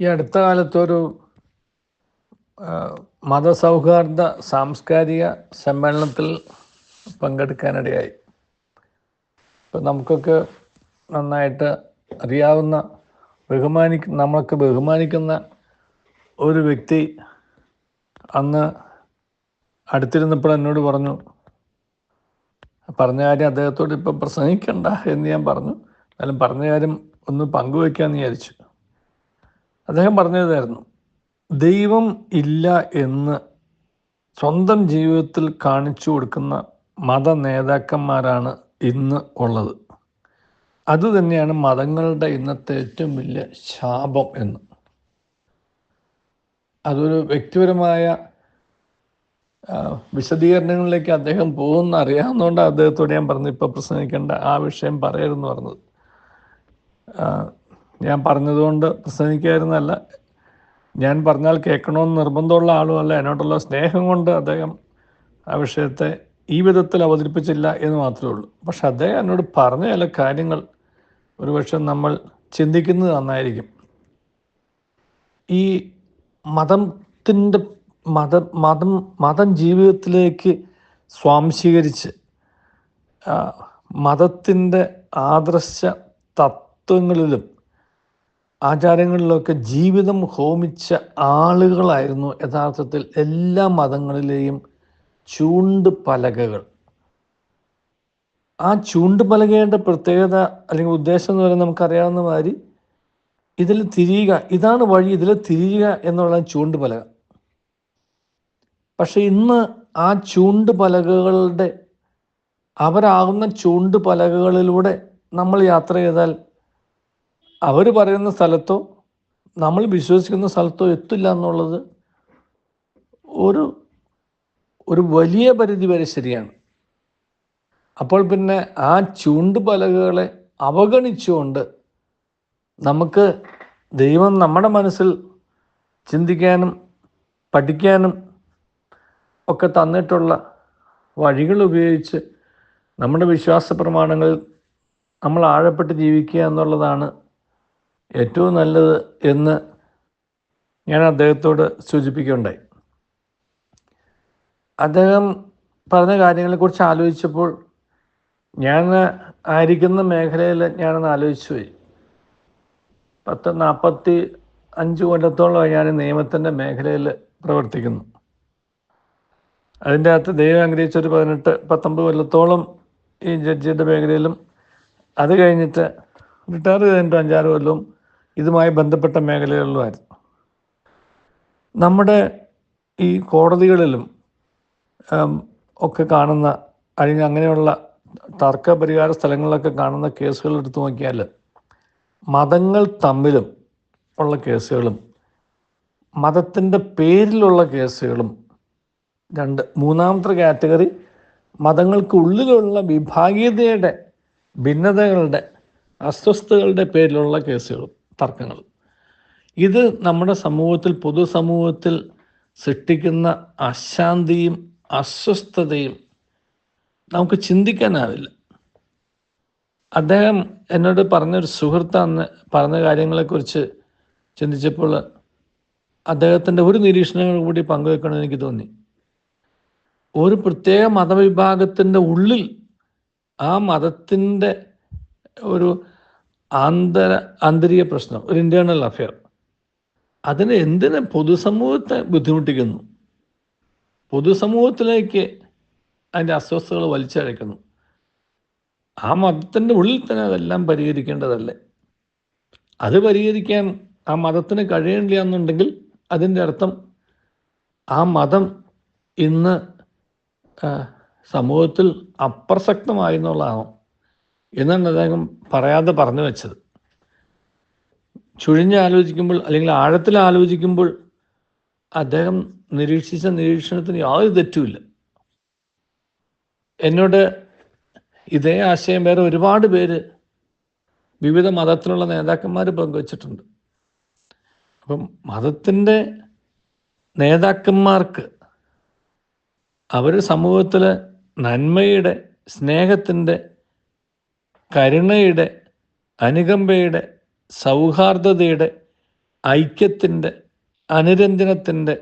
ഈ അടുത്ത കാലത്തൊരു മതസൗഹാർദ്ദ സാംസ്കാരിക സമ്മേളനത്തിൽ പങ്കെടുക്കാനിടയായി. ഇപ്പം നമുക്കൊക്കെ നന്നായിട്ട് അറിയാവുന്ന ബഹുമാനിക്ക നമ്മളൊക്കെ ബഹുമാനിക്കുന്ന ഒരു വ്യക്തി അന്ന് അടുത്തിരുന്നപ്പോൾ എന്നോട് പറഞ്ഞു പറഞ്ഞ കാര്യം അദ്ദേഹത്തോട് ഇപ്പം പ്രസംഗിക്കണ്ട എന്ന് ഞാൻ പറഞ്ഞു. എന്നാലും പറഞ്ഞ കാര്യം ഒന്ന് പങ്കുവയ്ക്കാമെന്ന് വിചാരിച്ചു. അദ്ദേഹം പറഞ്ഞതായിരുന്നു ദൈവം ഇല്ല എന്ന് സ്വന്തം ജീവിതത്തിൽ കാണിച്ചു കൊടുക്കുന്ന മത നേതാക്കന്മാരാണ് ഇന്ന് ഉള്ളത്. അതുതന്നെയാണ് മതങ്ങളുടെ ഇന്നത്തെ ഏറ്റവും വലിയ ശാപം എന്ന്. അതൊരു വ്യക്തിപരമായ വിശദീകരണങ്ങളിലേക്ക് അദ്ദേഹം പോകുന്ന അറിയാവുന്നതുകൊണ്ട് അദ്ദേഹത്തോട് ഞാൻ പറഞ്ഞു ഇപ്പോൾ പ്രസംഗിക്കേണ്ട ആ വിഷയം പറയരുതെന്ന് പറഞ്ഞത്. ഞാൻ പറഞ്ഞതുകൊണ്ട് പ്രസംഗിക്കായിരുന്നല്ല ഞാൻ പറഞ്ഞാൽ കേൾക്കണമെന്ന് നിർബന്ധമുള്ള ആളുമല്ല. എന്നോടുള്ള സ്നേഹം കൊണ്ട് അദ്ദേഹം ആ വിഷയത്തെ ഈ വിധത്തിൽ അവതരിപ്പിച്ചില്ല എന്ന് മാത്രമേ ഉള്ളൂ. പക്ഷെ അദ്ദേഹം എന്നോട് പറഞ്ഞ ചില കാര്യങ്ങൾ ഒരുപക്ഷെ നമ്മൾ ചിന്തിക്കുന്നത് നന്നായിരിക്കും. ഈ മതത്തിന്റെ മത മതം മതം ജീവിതത്തിലേക്ക് സ്വാംശീകരിച്ച് മതത്തിന്റെ ആദർശ തത്വങ്ങളിലും ആചാരങ്ങളിലൊക്കെ ജീവിതം ഹോമിച്ച ആളുകളായിരുന്നു യഥാർത്ഥത്തിൽ എല്ലാ മതങ്ങളിലെയും ചൂണ്ട് പലകകൾ. ആ ചൂണ്ട് പലകയുടെ പ്രത്യേകത അല്ലെങ്കിൽ ഉദ്ദേശം എന്ന് പറയുന്നത് നമുക്കറിയാവുന്ന മാതിരി ഇതിൽ തിരിയുക ഇതാണ് വഴി ഇതിൽ തിരിയുക എന്നുള്ള ചൂണ്ട് പലക. പക്ഷെ ഇന്ന് ആ ചൂണ്ട് പലകകളുടെ അവരാകുന്ന ചൂണ്ട് പലകകളിലൂടെ നമ്മൾ യാത്ര ചെയ്താൽ അവർ പറയുന്ന സ്ഥലത്തോ നമ്മൾ വിശ്വസിക്കുന്ന സ്ഥലത്തോ എത്തില്ല എന്നുള്ളത് ഒരു ഒരു വലിയ പരിധി വരെ ശരിയാണ്. അപ്പോൾ പിന്നെ ആ ചൂണ്ടുപലകകളെ അവഗണിച്ചുകൊണ്ട് നമുക്ക് ദൈവം നമ്മുടെ മനസ്സിൽ ചിന്തിക്കാനും പഠിക്കാനും ഒക്കെ തന്നിട്ടുള്ള വഴികൾ ഉപയോഗിച്ച് നമ്മുടെ വിശ്വാസ പ്രമാണങ്ങൾ നമ്മൾ ആഴപ്പെട്ട് ജീവിക്കുക എന്നുള്ളതാണ് ഏറ്റവും നല്ലത് എന്ന് ഞാൻ അദ്ദേഹത്തോട് സൂചിപ്പിക്കുകയുണ്ടായി. അദ്ദേഹം പറഞ്ഞ കാര്യങ്ങളെക്കുറിച്ച് ആലോചിച്ചപ്പോൾ ഞാൻ ആയിരിക്കുന്ന മേഖലയിൽ ഞാനൊന്ന് ആലോചിച്ചു പോയി പത്ത് നാൽപ്പത്തി അഞ്ച് കൊല്ലത്തോളം ഞാൻ നിയമത്തിന്റെ മേഖലയിൽ പ്രവർത്തിക്കുന്നു. അതിന്റെ അകത്ത് ദൈവം അനുഗ്രഹിച്ച ഒരു പതിനെട്ട് പത്തൊമ്പത് കൊല്ലത്തോളം ഈ ജഡ്ജിയുടെ മേഖലയിലും അത് കഴിഞ്ഞിട്ട് റിട്ടയർ ചെയ്തിട്ട് അഞ്ചാറ് കൊല്ലവും ഇതുമായി ബന്ധപ്പെട്ട മേഖലകളിലുമായിരുന്നു. നമ്മുടെ ഈ കോടതികളിലും ഒക്കെ കാണുന്ന അല്ലെങ്കിൽ അങ്ങനെയുള്ള തർക്ക പരിഹാര സ്ഥലങ്ങളിലൊക്കെ കാണുന്ന കേസുകൾ എടുത്തു നോക്കിയാൽ മതങ്ങൾ തമ്മിലും ഉള്ള കേസുകളും മതത്തിന്റെ പേരിലുള്ള കേസുകളും രണ്ട് മൂന്നാമത്തെ കാറ്റഗറി മതങ്ങൾക്കുള്ളിലുള്ള വിഭാഗീയതയുടെ ഭിന്നതകളുടെ അസ്വസ്ഥതകളുടെ പേരിലുള്ള കേസുകളും. തർക്കങ്ങളും ഇത് നമ്മുടെ സമൂഹത്തിൽ പൊതുസമൂഹത്തിൽ സൃഷ്ടിക്കുന്ന അശാന്തിയും അസ്വസ്ഥതയും നമുക്ക് ചിന്തിക്കാനാവില്ല. അദ്ദേഹം എന്നോട് പറഞ്ഞൊരു സുഹൃത്താന്ന് പറഞ്ഞ കാര്യങ്ങളെക്കുറിച്ച് ചിന്തിച്ചപ്പോൾ അദ്ദേഹത്തിന്റെ ഒരു നിരീക്ഷണങ്ങൾ കൂടി പങ്കുവെക്കണമെന്ന് എനിക്ക് തോന്നി. ഒരു പ്രത്യേക മതവിഭാഗത്തിന്റെ ഉള്ളിൽ ആ മതത്തിന്റെ ഒരു ആന്തര ആന്തരിക പ്രശ്നം ഒരു ഇന്റേണൽ അഫയർ അതിനെ എന്തിന് പൊതുസമൂഹത്തെ ബുദ്ധിമുട്ടിക്കുന്നു? പൊതുസമൂഹത്തിലേക്ക് അതിന്റെ അസ്വസ്ഥതകൾ വലിച്ചഴക്കുന്നു ആ മതത്തിന്റെ ഉള്ളിൽ തന്നെ അതെല്ലാം പരിഹരിക്കേണ്ടതല്ലേ? അത് പരിഹരിക്കാൻ ആ മതത്തിന് കഴിയണില്ല എന്നുണ്ടെങ്കിൽ അതിന്റെ അർത്ഥം ആ മതം ഇന്ന് സമൂഹത്തിൽ അപ്രസക്തമായി എന്നുള്ളതാണോ എന്നാണ് അദ്ദേഹം പറയാതെ പറഞ്ഞു വെച്ചത്. ചുഴിഞ്ഞ് ആലോചിക്കുമ്പോൾ അല്ലെങ്കിൽ ആഴത്തിൽ ആലോചിക്കുമ്പോൾ അദ്ദേഹം നിരീക്ഷിച്ച നിരീക്ഷണത്തിന് യാതൊരു തെറ്റുമില്ല. എന്നോട് ഇതേ ആശയം വേറെ ഒരുപാട് പേര് വിവിധ മതത്തിലുള്ള നേതാക്കന്മാർ പങ്കുവച്ചിട്ടുണ്ട്. അപ്പം മതത്തിന്റെ നേതാക്കന്മാർക്ക് അവർ സമൂഹത്തിലെ നന്മയുടെ സ്നേഹത്തിന്റെ കരുണയുടെ അനുകമ്പയുടെ സൗഹാർദ്ദതയുടെ ഐക്യത്തിന്റെ അനുരഞ്ജനത്തിന്റെ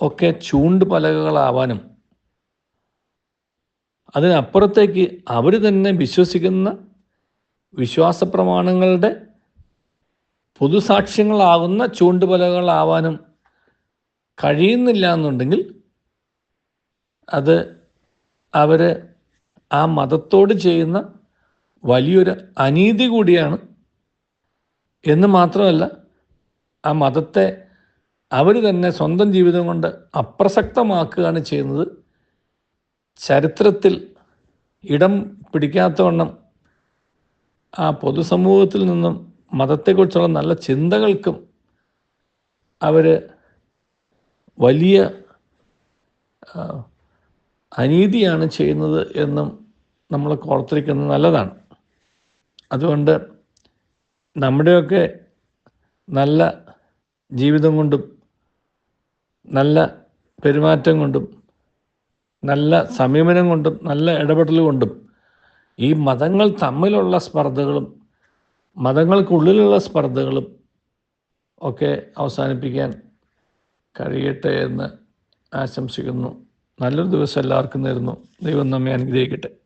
ഒക്കെ ചൂണ്ട് ചൂണ്ടുപലകകളാവാനും അതിനപ്പുറത്തേക്ക് അവർ തന്നെ വിശ്വസിക്കുന്ന വിശ്വാസ പ്രമാണങ്ങളുടെ പൊതുസാക്ഷ്യങ്ങളാകുന്ന ചൂണ്ടുപലകളാവാനും കഴിയുന്നില്ല എന്നുണ്ടെങ്കിൽ അത് അവർ ആ മതത്തോട് ചെയ്യുന്ന വലിയൊരു അനീതി കൂടിയാണ്. എന്ന് മാത്രമല്ല ആ മതത്തെ അവർ തന്നെ സ്വന്തം ജീവിതം കൊണ്ട് അപ്രസക്തമാക്കുകയാണ് ചെയ്യുന്നത്. ചരിത്രത്തിൽ ഇടം പിടിക്കാത്തവണ്ണം ആ പൊതുസമൂഹത്തിൽ നിന്നും മതത്തെക്കുറിച്ചുള്ള നല്ല ചിന്തകൾക്കും അവർ വലിയ അനീതിയാണ് ചെയ്യുന്നത് എന്നും നമ്മൾ ഓർത്തിരിക്കുന്നത് നല്ലതാണ്. അതുകൊണ്ട് നമ്മുടെയൊക്കെ നല്ല ജീവിതം കൊണ്ടും നല്ല പെരുമാറ്റം കൊണ്ടും നല്ല സമീപനം കൊണ്ടും നല്ല ഇടപെടൽ കൊണ്ടും ഈ മതങ്ങൾ തമ്മിലുള്ള സ്പർദ്ധകളും മതങ്ങൾക്കുള്ളിലുള്ള സ്പർദ്ധകളും ഒക്കെ അവസാനിപ്പിക്കാൻ കഴിയട്ടെ എന്ന് ആശംസിക്കുന്നു. നല്ലൊരു ദിവസം എല്ലാവർക്കും നേരുന്നു. ദൈവം നമ്മെ അനുഗ്രഹിക്കട്ടെ.